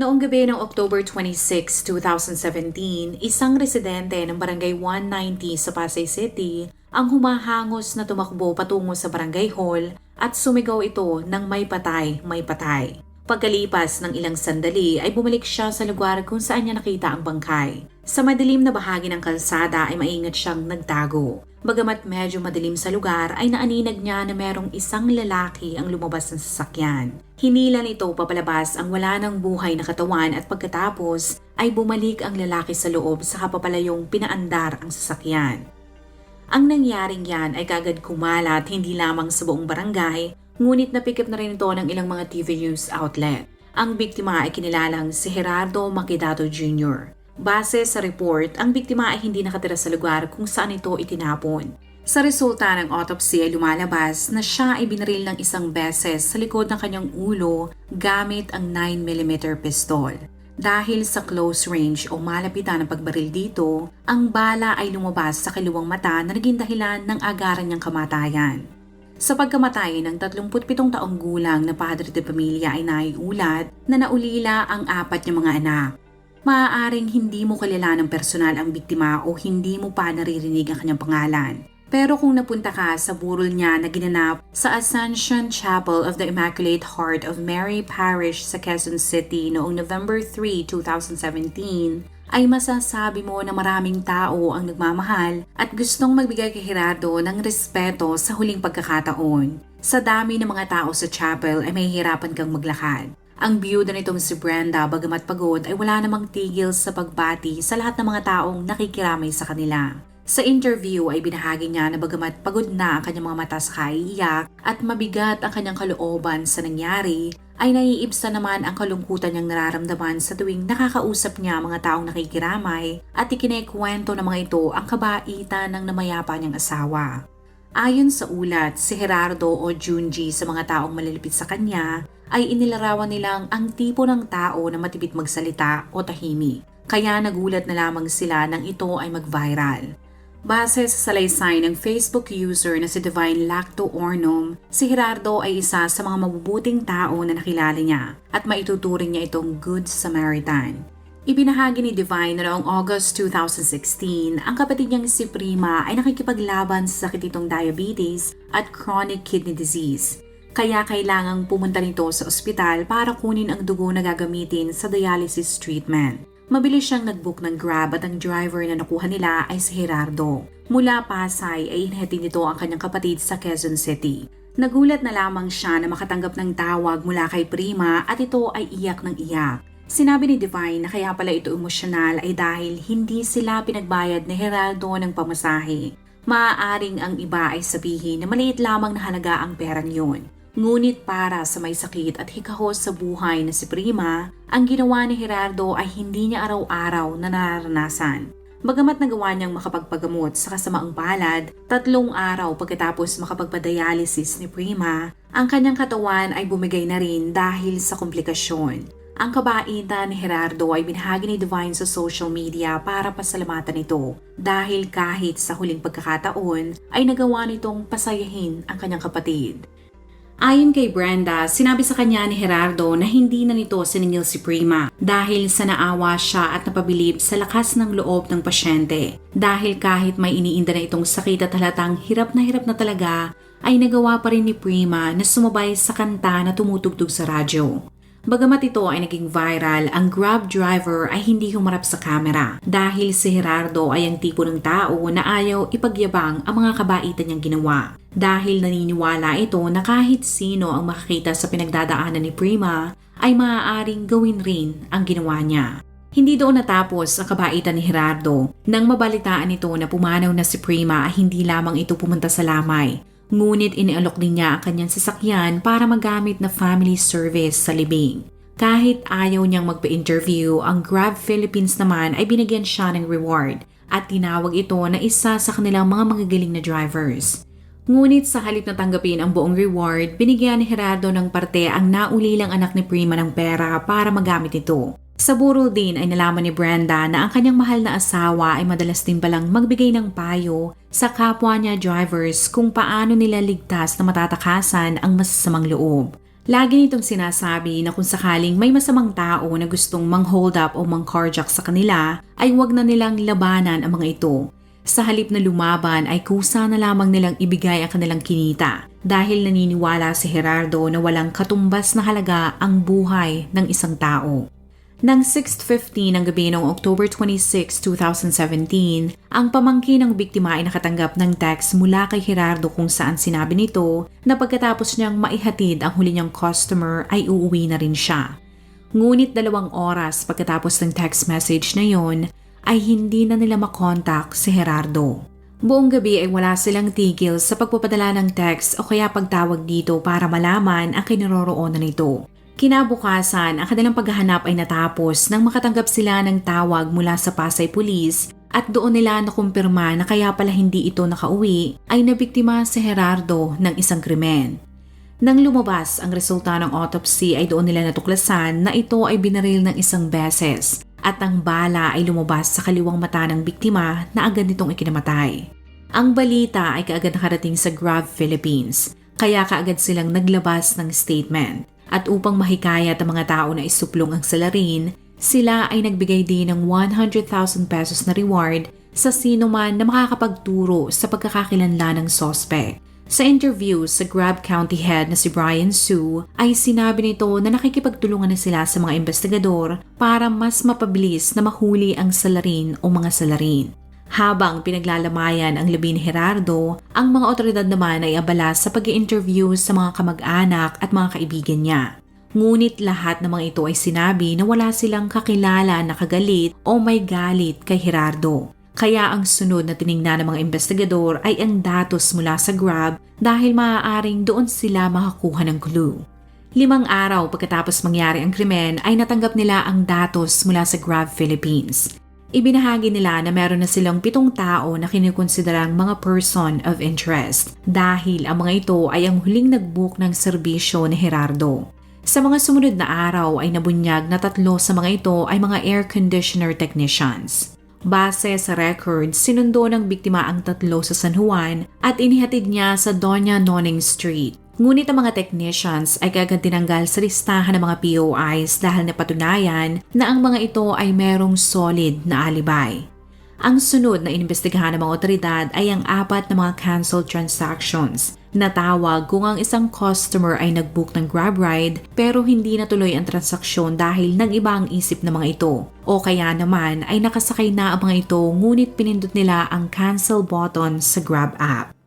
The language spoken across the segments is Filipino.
Noong gabi ng October 26, 2017, isang residente ng Barangay 190 sa Pasay City ang humahangos na tumakbo patungo sa barangay hall at sumigaw ito ng may patay, may patay. Pagkalipas ng ilang sandali ay bumalik siya sa lugar kung saan niya nakita ang bangkay. Sa madilim na bahagi ng kalsada ay maingat siyang nagtago. Bagamat medyo madilim sa lugar ay naaninag niya na merong isang lalaki ang lumabas ng sasakyan. Hinila nito papalabas ang wala ng buhay na katawan at pagkatapos ay bumalik ang lalaki sa loob sa kapapalayong pinaandar ang sasakyan. Ang nangyaring yan ay kagad kumalat hindi lamang sa buong barangay ngunit napikip na rin ito ng ilang mga TV news outlet. Ang biktima ay kinilalang si Gerardo Maquidato Jr. Base sa report, ang biktima ay hindi nakatira sa lugar kung saan ito itinapon. Sa resulta ng autopsy ay lumalabas na siya ay binaril ng isang beses sa likod ng kanyang ulo gamit ang 9mm pistol. Dahil sa close range o malapitan ng pagbaril dito, ang bala ay lumabas sa kaliwang mata na naging dahilan ng agaran niyang kamatayan. Sa pagkamatay ng 37 taong gulang na padre de pamilya ay naiulat na naulila ang apat niyang mga anak. Maaaring hindi mo kilala ng personal ang biktima o hindi mo pa naririnig ang kanyang pangalan. Pero kung napunta ka sa burol niya na ginanap sa Ascension Chapel of the Immaculate Heart of Mary Parish sa Quezon City noong November 3, 2017, ay masasabi mo na maraming tao ang nagmamahal at gustong magbigay kay Gerardo ng respeto sa huling pagkakataon. Sa dami ng mga tao sa chapel ay mahihirapan kang maglakad. Ang byuda nitong si Brenda bagamat pagod ay wala namang tigil sa pagbati sa lahat ng mga taong nakikiramay sa kanila. Sa interview ay binahagi niya na bagamat pagod na ang kanyang mga mata sa kaiiyak at mabigat ang kanyang kalooban sa nangyari, ay naiibsa naman ang kalungkutan niyang nararamdaman sa tuwing nakakausap niya mga taong nakikiramay at ikinekwento ng mga ito ang kabaitan ng namayapa niyang asawa. Ayon sa ulat, si Gerardo o Junji sa mga taong malalapit sa kanya ay inilarawan nilang ang tipo ng tao na matipid magsalita o tahimik. Kaya nagulat na lamang sila nang ito ay mag-viral. Base sa salaysay ng Facebook user na si Divine Lacto Ornum, si Gerardo ay isa sa mga mabubuting tao na nakilala niya at maituturing niya itong Good Samaritan. Ibinahagi ni Divine noong August 2016, ang kapatid niyang si Prima ay nakikipaglaban sa sakit itong diabetes at chronic kidney disease. Kaya kailangang pumunta nito sa ospital para kunin ang dugo na gagamitin sa dialysis treatment. Mabilis siyang nag-book ng Grab at ang driver na nakuha nila ay si Gerardo. Mula Pasay ay inhatid nito ang kanyang kapatid sa Quezon City. Nagulat na lamang siya na makatanggap ng tawag mula kay Prima at ito ay iyak ng iyak. Sinabi ni Divine na kaya pala ito emosyonal ay dahil hindi sila pinagbayad ni Geraldo ng pamasahe. Maaaring ang iba ay sabihin na maliit lamang na halaga ang perang yun. Ngunit para sa may sakit at hikahos sa buhay na si Prima, ang ginawa ni Gerardo ay hindi niya araw-araw na nararanasan. Bagamat nagawa niyang makapagpagamot sa kasamaang palad, tatlong araw pagkatapos makapagpadialysis ni Prima, ang kanyang katawan ay bumigay na rin dahil sa komplikasyon. Ang kabaitan ni Gerardo ay binahagi ni Divine sa social media para pasalamatan ito dahil kahit sa huling pagkakataon ay nagawa nitong pasayahin ang kanyang kapatid. Ayon kay Brenda, sinabi sa kanya ni Gerardo na hindi na nito siningil si Prima dahil sa naawa siya at napabilib sa lakas ng loob ng pasyente. Dahil kahit may iniinda na itong sakit at halatang hirap na hirap na talaga, ay nagawa pa rin ni Prima na sumabay sa kanta na tumutugtog sa radyo. Bagamat ito ay naging viral, ang Grab driver ay hindi humarap sa kamera dahil si Gerardo ay ang tipo ng tao na ayaw ipagyabang ang mga kabaitan niyang ginawa. Dahil naniniwala ito na kahit sino ang makakita sa pinagdadaanan ni Prima ay maaaring gawin rin ang ginawa niya. Hindi doon natapos ang kabaitan ni Gerardo nang mabalitaan ito na pumanaw na si Prima ay hindi lamang ito pumunta sa lamay Ngunit inialok din niya ang kanyang sasakyan para magamit na family service sa libing. Kahit ayaw niyang magpa-interview, ang Grab Philippines naman ay binigyan siya ng reward at tinawag ito na isa sa kanilang mga magagaling na drivers. Ngunit sa halip na tanggapin ang buong reward, binigyan ni Gerardo ng parte ang naulilang anak ni Prima ng pera para magamit ito. Sa burol din ay nalaman ni Brenda na ang kanyang mahal na asawa ay madalas din palang magbigay ng payo sa kapwa niya drivers kung paano nila ligtas na matatakasan ang masasamang loob. Lagi nitong sinasabi na kung sakaling may masamang tao na gustong mang-hold up o mang-carjack sa kanila, ay wag na nilang labanan ang mga ito sa halip na lumaban ay kusa na lamang nilang ibigay ang kanilang kinita dahil naniniwala si Gerardo na walang katumbas na halaga ang buhay ng isang tao. Nang 6.15 ng gabi noong October 26, 2017, ang pamangkin ng biktima ay nakatanggap ng text mula kay Gerardo kung saan sinabi nito na pagkatapos niyang maihatid ang huli niyang customer ay uuwi na rin siya. Ngunit dalawang oras pagkatapos ng text message na yon ay hindi na nila makontak si Gerardo. Buong gabi ay wala silang tigil sa pagpapadala ng text o kaya pagtawag dito para malaman ang kinaroroonan nito. Kinabukasan, ang kanilang paghahanap ay natapos nang makatanggap sila ng tawag mula sa Pasay Police at doon nila nakumpirma na kaya pala hindi ito nakauwi ay nabiktima si Gerardo ng isang krimen. Nang lumabas ang resulta ng autopsy ay doon nila natuklasan na ito ay binaril ng isang beses at ang bala ay lumabas sa kaliwang mata ng biktima na agad nitong ikinamatay. Ang balita ay kaagad nakarating sa Grab Philippines, kaya kaagad silang naglabas ng statement. At upang mahikayat ang mga tao na isuplong ang salarin, sila ay nagbigay din ng 100,000 pesos na reward sa sino man na makakapagturo sa pagkakakilanlan ng sospek sa interview sa Grab County Head na si Brian Sue ay sinabi nito na nakikipagtulungan na sila sa mga investigador para mas mapabilis na mahuli ang salarin o mga salarin. Habang pinaglalamayan ang labi ni Gerardo, ang mga otoridad naman ay abala sa pag interview sa mga kamag-anak at mga kaibigan niya. Ngunit lahat ng mga ito ay sinabi na wala silang kakilala na kagalit o may galit kay Gerardo. Kaya ang sunod na tiningnan ng mga investigador ay ang datos mula sa Grab dahil maaaring doon sila makakuha ng clue. Limang araw pagkatapos mangyari ang krimen ay natanggap nila ang datos mula sa Grab Philippines. Ibinahagi nila na meron na silang pitong tao na kinikonsiderang mga person of interest dahil ang mga ito ay ang huling nagbook ng serbisyo ni Gerardo. Sa mga sumunod na araw ay nabunyag na tatlo sa mga ito ay mga air conditioner technicians. Base sa record, sinundo ng biktima ang tatlo sa San Juan at inihatid niya sa Doña Noning Street. Ngunit ang mga technicians ay kagad tinanggal sa listahan ng mga POIs dahil napatunayan na ang mga ito ay merong solid na alibay. Ang sunod na inimbestigahan ng mga otoridad ay ang apat na mga canceled transactions Natawag kung ang isang customer ay nagbook ng grab ride pero hindi natuloy ang transaksyon dahil nag-iba ang isip ng mga ito. O kaya naman ay nakasakay na ang mga ito ngunit pinindot nila ang cancel button sa Grab app.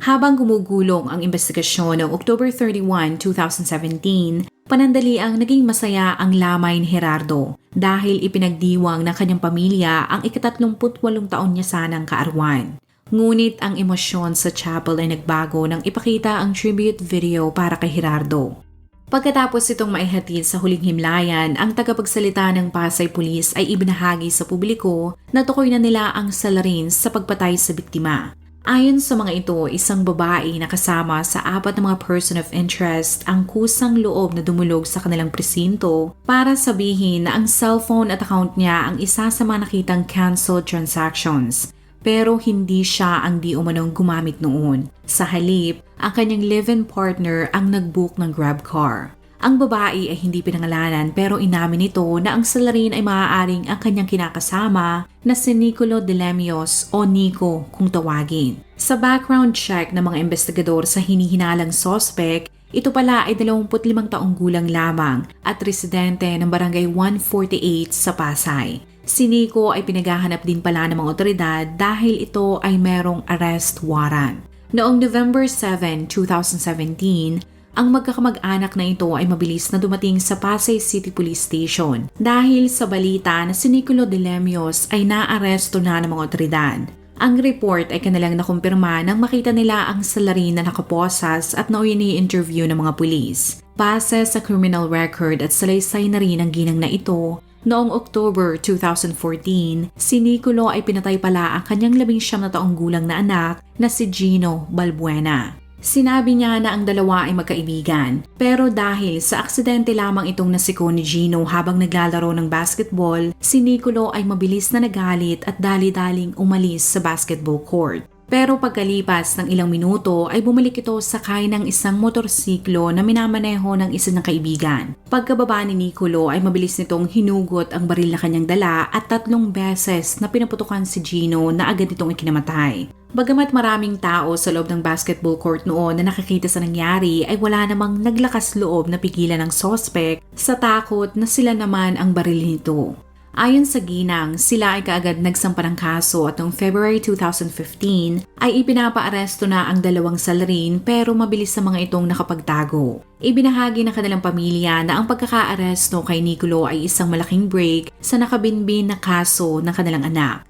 Habang gumugulong ang investigasyon noong October 31, 2017, panandali ang naging masaya ang lamay ni Gerardo dahil ipinagdiwang ng kanyang pamilya ang ikatatlumputwalong taon niya sanang kaarwan. Ngunit ang emosyon sa chapel ay nagbago nang ipakita ang tribute video para kay Gerardo. Pagkatapos itong maihatid sa huling himlayan, ang tagapagsalita ng Pasay Police ay ibinahagi sa publiko na tukoy na nila ang salarin sa pagpatay sa biktima. Ayon sa mga ito, isang babae na kasama sa apat na mga person of interest ang kusang loob na dumulog sa kanilang presinto para sabihin na ang cellphone at account niya ang isa sa mga nakitang canceled transactions pero hindi siya ang di umanong gumamit noon. Sa halip, ang kanyang live-in partner ang nag-book ng grab car. Ang babae ay hindi pinangalanan pero inamin nito na ang salarin ay maaaring ang kanyang kinakasama na si Nicolo de Lemios o Nico kung tawagin. Sa background check ng mga investigador sa hinihinalang sospek, ito pala ay 25 taong gulang lamang at residente ng barangay 148 sa Pasay. Si Nico ay pinaghahanap din pala ng mga otoridad dahil ito ay merong arrest warrant. Noong November 7, 2017, ang magkakamag-anak na ito ay mabilis na dumating sa Pasay City Police Station dahil sa balita na si Nicolo de Lemios ay naaresto na ng mga otoridad. Ang report ay kanilang nakumpirma nang makita nila ang salarin na nakaposas at nauwi interview ng mga pulis. Base sa criminal record at salaysay na rin ang ginang na ito, Noong October 2014, si Nicolo ay pinatay pala ang kanyang labing siyam na taong gulang na anak na si Gino Balbuena. Sinabi niya na ang dalawa ay magkaibigan, pero dahil sa aksidente lamang itong nasiko ni Gino habang naglalaro ng basketball, si Nicolo ay mabilis na nagalit at dali-daling umalis sa basketball court. Pero pagkalipas ng ilang minuto ay bumalik ito sakay ng isang motorsiklo na minamaneho ng isa ng kaibigan. Pagkababa ni Nicolo ay mabilis nitong hinugot ang baril na kanyang dala at tatlong beses na pinaputukan si Gino na agad itong ikinamatay. Bagamat maraming tao sa loob ng basketball court noon na nakakita sa nangyari ay wala namang naglakas loob na pigilan ng sospek sa takot na sila naman ang baril nito. Ayon sa ginang, sila ay kaagad nagsampa ng kaso at noong February 2015 ay ipinapaaresto na ang dalawang salarin pero mabilis sa mga itong nakapagtago. Ibinahagi ng kanilang pamilya na ang pagkakaaresto kay Nicolo ay isang malaking break sa nakabinbin na kaso ng kanilang anak.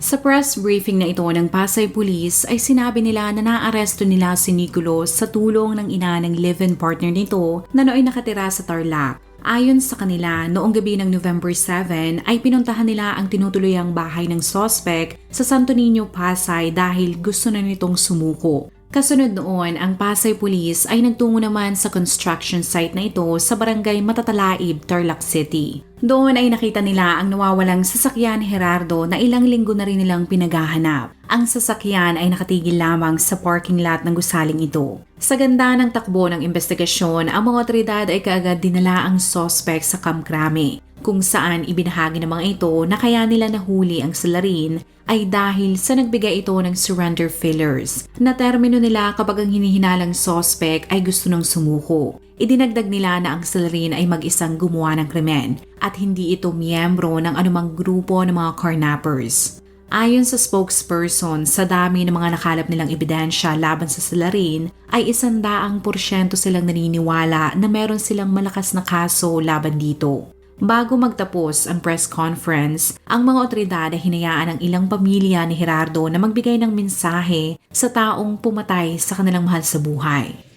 Sa press briefing na ito ng Pasay Police ay sinabi nila na naaresto nila si Nicolos sa tulong ng ina ng live-in partner nito na nooy nakatira sa Tarlac. Ayon sa kanila, noong gabi ng November 7 ay pinuntahan nila ang tinutuluyang bahay ng sospek sa Santo Niño, Pasay dahil gusto na nitong sumuko. Kasunod noon, ang Pasay Police ay nagtungo naman sa construction site na ito sa barangay Matatalaib, Tarlac City. Doon ay nakita nila ang nawawalang sasakyan ni Gerardo na ilang linggo na rin nilang pinaghahanap. Ang sasakyan ay nakatigil lamang sa parking lot ng gusaling ito. Sa ganda ng takbo ng investigasyon, ang mga otoridad ay kaagad dinala ang suspect sa Kamkrame kung saan ibinahagi ng mga ito na kaya nila nahuli ang salarin ay dahil sa nagbigay ito ng surrender fillers na termino nila kapag ang hinihinalang sospek ay gusto ng sumuko. Idinagdag nila na ang salarin ay mag-isang gumawa ng krimen at hindi ito miyembro ng anumang grupo ng mga carnappers. Ayon sa spokesperson, sa dami ng mga nakalap nilang ebidensya laban sa salarin, ay isandaang porsyento silang naniniwala na meron silang malakas na kaso laban dito. Bago magtapos ang press conference, ang mga otoridad ay hinayaan ang ilang pamilya ni Gerardo na magbigay ng mensahe sa taong pumatay sa kanilang mahal sa buhay.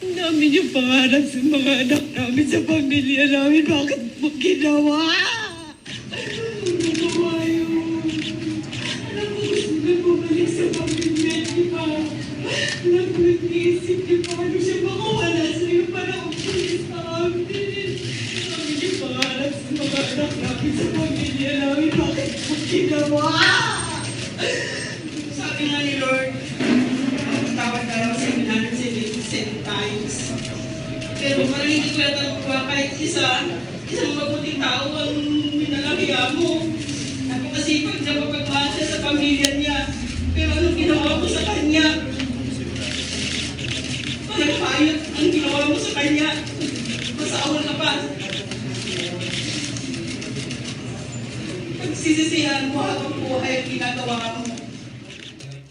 Ang dami niyong pangarap sa mga anak namin sa pamilya namin. Bakit mo ginawa? Ginawa yun. Alam mo, gusto na sa pamilya niya. Alam mo, nag-iisip niya paano siya makawala sa'yo para upulis sa amin. Ang sa mga mo? Sabi nga ni Lord, tawag tayo sa namin seven times. Pero hindi ko yata nakuha kahit isa, isang mabuting tao ang minalakiya mo. Napakasipag siya mapagmahal siya sa pamilya niya. Pero anong ginawa mo sa kanya? Parang hayot ang ginawa mo sa kanya. Masawal ka pa. Pagsisisihan mo habang buhay ang ginagawa mo.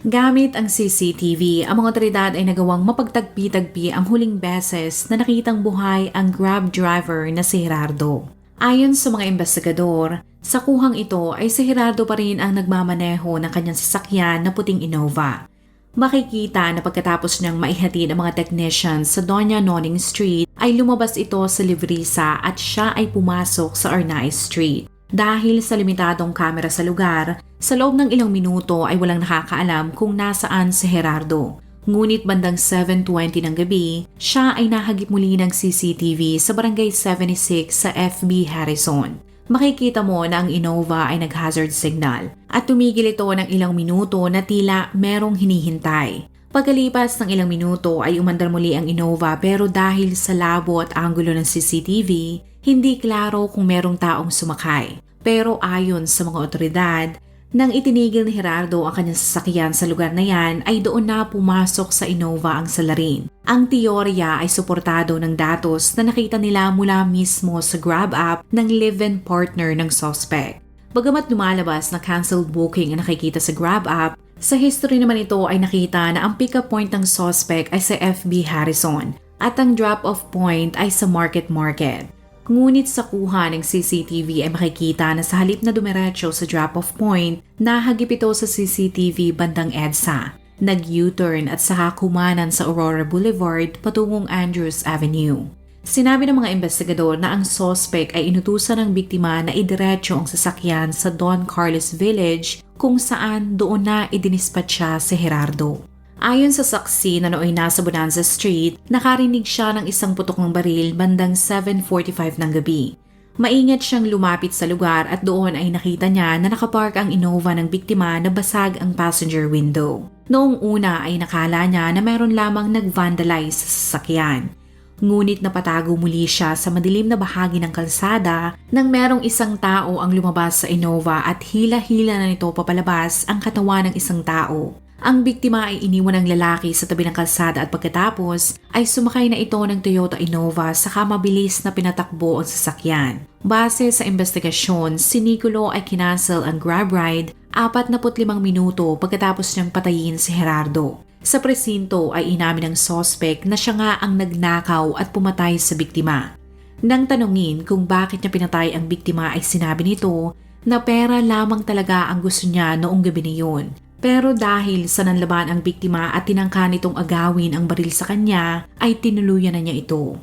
Gamit ang CCTV, ang mga otoridad ay nagawang mapagtagpi-tagpi ang huling beses na nakitang buhay ang grab driver na si Gerardo. Ayon sa mga investigador, sa kuhang ito ay si Gerardo pa rin ang nagmamaneho ng kanyang sasakyan na puting Innova. Makikita na pagkatapos niyang maihatid ang mga technicians sa Doña Noning Street ay lumabas ito sa Livrisa at siya ay pumasok sa Arnay Street. Dahil sa limitadong kamera sa lugar, sa loob ng ilang minuto ay walang nakakaalam kung nasaan si Gerardo. Ngunit bandang 7.20 ng gabi, siya ay nahagip muli ng CCTV sa Barangay 76 sa FB Harrison. Makikita mo na ang Innova ay nag-hazard signal at tumigil ito ng ilang minuto na tila merong hinihintay. Pagkalipas ng ilang minuto ay umandar muli ang Innova pero dahil sa labo at anggulo ng CCTV, hindi klaro kung merong taong sumakay. Pero ayon sa mga otoridad, nang itinigil ni Gerardo ang kanyang sasakyan sa lugar na yan ay doon na pumasok sa Innova ang salarin. Ang teorya ay suportado ng datos na nakita nila mula mismo sa Grab app ng live-in partner ng suspect. Bagamat lumalabas na canceled booking ang nakikita sa Grab app, sa history naman ito ay nakita na ang pick-up point ng suspect ay sa FB Harrison at ang drop-off point ay sa Market Market. Ngunit sa kuha ng CCTV ay makikita na sa halip na dumiretso sa drop-off point, nahagip ito sa CCTV bandang EDSA. Nag-U-turn at saka kumanan sa Aurora Boulevard patungong Andrews Avenue. Sinabi ng mga investigador na ang sospek ay inutusan ng biktima na idiretso ang sasakyan sa Don Carlos Village kung saan doon na idinispatcha si Gerardo. Ayon sa saksi na nooy nasa Bonanza Street, nakarinig siya ng isang putok ng baril bandang 7.45 ng gabi. Maingat siyang lumapit sa lugar at doon ay nakita niya na nakapark ang Innova ng biktima na basag ang passenger window. Noong una ay nakala niya na meron lamang nag-vandalize sa sasakyan. Ngunit napatago muli siya sa madilim na bahagi ng kalsada nang merong isang tao ang lumabas sa Innova at hila-hila na nito papalabas ang katawan ng isang tao. Ang biktima ay iniwan ng lalaki sa tabi ng kalsada at pagkatapos ay sumakay na ito ng Toyota Innova saka mabilis na pinatakbo ang sasakyan. Base sa investigasyon, si Nicolo ay kinancel ang grab ride 45 minuto pagkatapos niyang patayin si Gerardo. Sa presinto ay inamin ng sospek na siya nga ang nagnakaw at pumatay sa biktima. Nang tanungin kung bakit niya pinatay ang biktima ay sinabi nito na pera lamang talaga ang gusto niya noong gabi na yun. Pero dahil sa nanlaban ang biktima at tinangka nitong agawin ang baril sa kanya, ay tinuluyan na niya ito.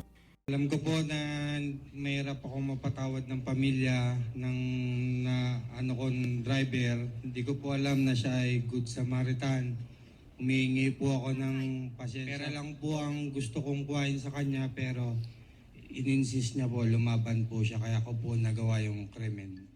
Alam ko po na mahirap ako mapatawad ng pamilya ng na ano kon driver. Hindi ko po alam na siya ay good Samaritan. Humihingi po ako ng pasensya. Pera lang po ang gusto kong kuhain sa kanya pero ininsist niya po, lumaban po siya kaya ko po nagawa yung krimen.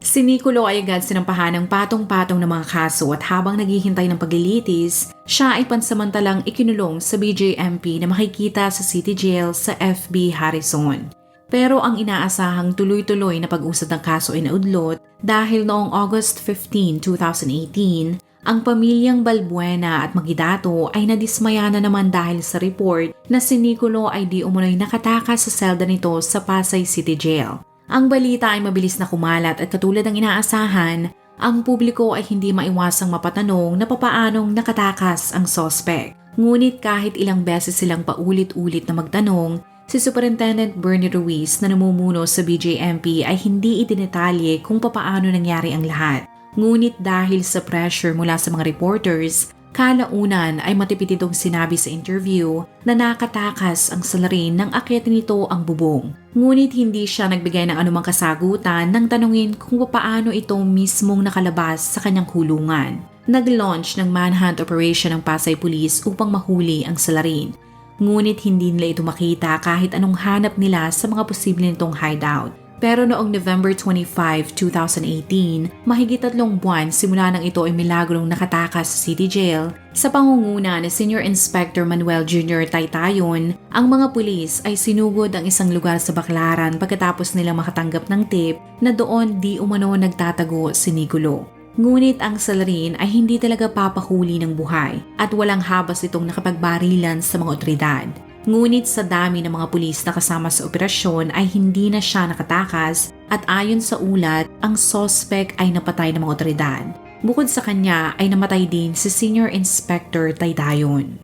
Si Nicolo ay agad sinampahan ng patong-patong ng mga kaso at habang naghihintay ng paglilitis, siya ay pansamantalang ikinulong sa BJMP na makikita sa City Jail sa FB Harrison. Pero ang inaasahang tuloy-tuloy na pag-usad ng kaso ay naudlot dahil noong August 15, 2018, ang pamilyang Balbuena at Magidato ay nadismaya na naman dahil sa report na si Nicolo ay di umunoy nakatakas sa selda nito sa Pasay City Jail. Ang balita ay mabilis na kumalat at katulad ng inaasahan, ang publiko ay hindi maiwasang mapatanong na papaanong nakatakas ang sospek. Ngunit kahit ilang beses silang paulit-ulit na magtanong, si Superintendent Bernie Ruiz na namumuno sa BJMP ay hindi idinetalye kung papaano nangyari ang lahat. Ngunit dahil sa pressure mula sa mga reporters, kalaunan ay matipid itong sinabi sa interview na nakatakas ang salarin ng akyat nito ang bubong. Ngunit hindi siya nagbigay ng anumang kasagutan nang tanungin kung paano ito mismong nakalabas sa kanyang kulungan. Nag-launch ng manhunt operation ng Pasay Police upang mahuli ang salarin. Ngunit hindi nila ito makita kahit anong hanap nila sa mga posible nitong hideout. Pero noong November 25, 2018, mahigit tatlong buwan simula nang ito ay milagrong nakatakas sa City Jail, sa pangunguna ni Senior Inspector Manuel Jr. Taytayon, ang mga pulis ay sinugod ang isang lugar sa Baclaran pagkatapos nilang makatanggap ng tip na doon di umano nagtatago si Nicolo. Ngunit ang salarin ay hindi talaga papahuli ng buhay at walang habas itong nakapagbarilan sa mga otoridad. Ngunit sa dami ng mga pulis na kasama sa operasyon ay hindi na siya nakatakas at ayon sa ulat, ang sospek ay napatay ng mga otoridad. Bukod sa kanya ay namatay din si Senior Inspector Taydayon.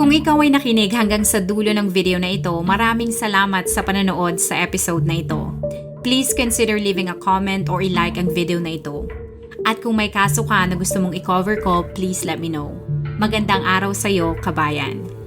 Kung ikaw ay nakinig hanggang sa dulo ng video na ito, maraming salamat sa panonood sa episode na ito. Please consider leaving a comment or i-like ang video na ito. At kung may kaso ka na gusto mong i-cover ko, please let me know. Magandang araw sa'yo, kabayan.